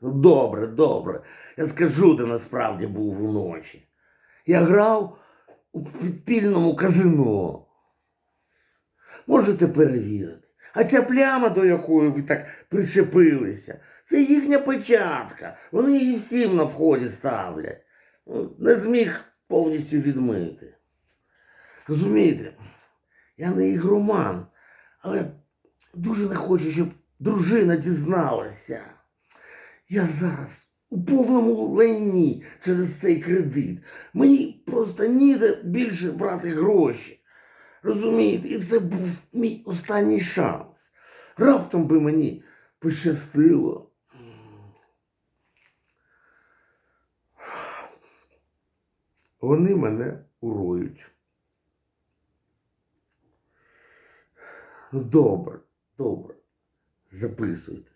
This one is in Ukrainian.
Ну, добре, добре. Я скажу, де насправді був уночі. Я грав у підпільному казино. Можете перевірити. А ця пляма, до якої ви так причепилися, це їхня печатка. Вони її всім на вході ставлять. Ну, Не зміг повністю відмити. Розумієте, я не ігроман, але дуже не хочу, щоб дружина дізналася. Я зараз у повному лайні через цей кредит. Мені просто ніде більше брати гроші. Розумієте, і це був мій останній шанс. Раптом би мені пощастило. Вони мене уроють. Добре, добре. Записуйте.